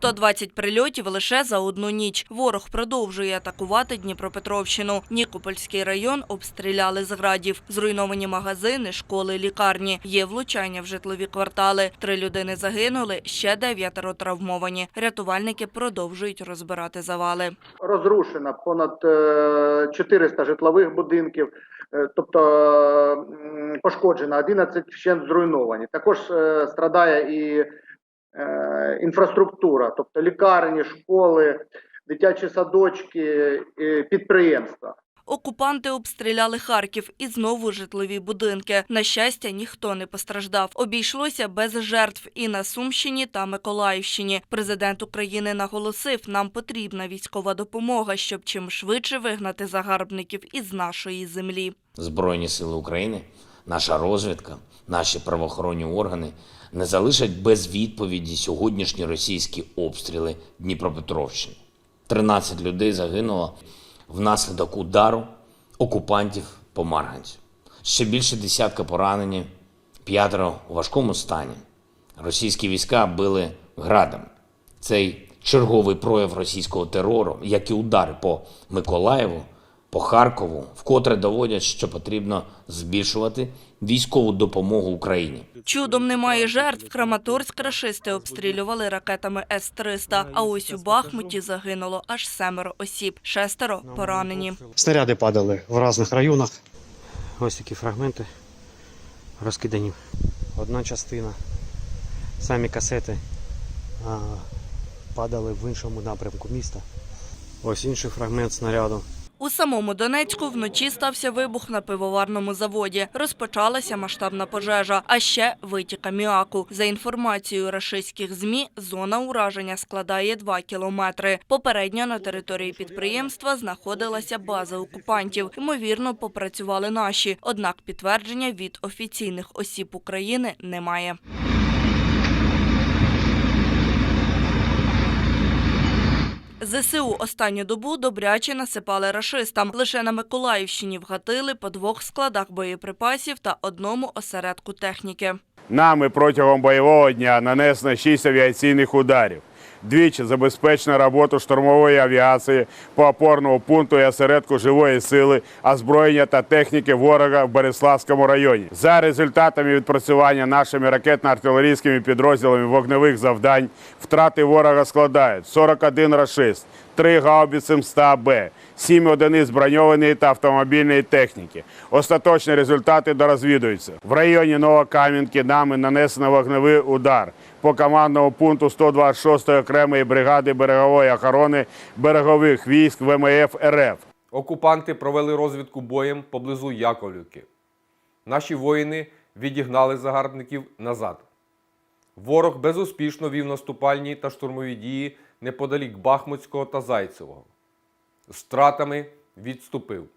120 прильотів лише за одну ніч. Ворог продовжує атакувати Дніпропетровщину. Нікопольський район обстріляли з градів. Зруйновані магазини, школи, лікарні. Є влучання в житлові квартали. Три людини загинули, ще дев'ятеро травмовані. Рятувальники продовжують розбирати завали. розрушено понад е, 400 житлових будинків, е, тобто пошкоджено 11 вщент зруйновані. Також е, страдає і е, інфраструктура, тобто лікарні, школи, дитячі садочки, е, підприємства. Окупанти обстріляли Харків і знову житлові будинки. На щастя, ніхто не постраждав. Обійшлося без жертв і на Сумщині та Миколаївщині. Президент України наголосив, нам потрібна військова допомога, щоб чим швидше вигнати загарбників із нашої землі. Збройні сили України, наша розвідка, наші правоохоронні органи не залишать без відповіді сьогоднішні російські обстріли Дніпропетровщини. 13 людей загинуло внаслідок удару окупантів по Марганцю. Ще більше десятка поранені, п'ятеро у важкому стані. Російські війська били градом. Цей черговий прояв російського терору, як і удари по Миколаєву, по Харкову, вкотре доводять, що потрібно збільшувати військову допомогу Україні. Чудом немає жертв. Краматорськ рашисти обстрілювали ракетами С-300. А ось у Бахмуті загинуло аж семеро осіб. Шестеро поранені. Снаряди падали в різних районах. Ось такі фрагменти розкидані. Одна частина, самі касети падали в іншому напрямку міста. Ось інший фрагмент снаряду. У самому Донецьку вночі стався вибух на пивоварному заводі. Розпочалася масштабна пожежа, а ще витік аміаку. За інформацією рашистських ЗМІ, зона ураження складає 2 кілометри. Попередньо на території підприємства знаходилася база окупантів. Ймовірно, попрацювали наші. Однак підтвердження від офіційних осіб України немає. ЗСУ останню добу добряче насипали рашистам. Лише на Миколаївщині вгатили по двох складах боєприпасів та одному осередку техніки. Нами протягом бойового дня нанесено шість авіаційних ударів. Двічі забезпечено роботу штурмової авіації по опорному пункту і осередку живої сили, озброєння та техніки ворога в Береславському районі. За результатами відпрацювання нашими ракетно-артилерійськими підрозділами вогневих завдань втрати ворога складають 41 рашист, 3 гаубиці МСТА-Б, 7 одиниць броньованої та автомобільної техніки. Остаточні результати дорозвідуються. В районі Новокам'янки нами нанесено вогневий удар по командному пункту 126-ї окремої бригади берегової охорони берегових військ ВМФ РФ. Окупанти провели розвідку боєм поблизу Яковлівки. Наші воїни відігнали загарбників назад. Ворог безуспішно вів наступальні та штурмові дії неподалік Бахмутського та Зайцевого. З втратами відступив.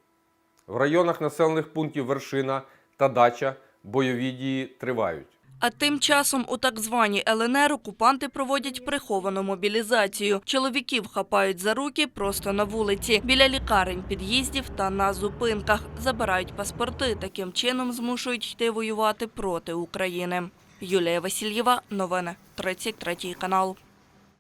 В районах населених пунктів Вершина та Дача бойові дії тривають. А тим часом у так званій ЛНР окупанти проводять приховану мобілізацію. Чоловіків хапають за руки просто на вулиці, біля лікарень, під'їздів та на зупинках. Забирають паспорти. Таким чином змушують йти воювати проти України. Юлія Васильєва, новини 33 канал.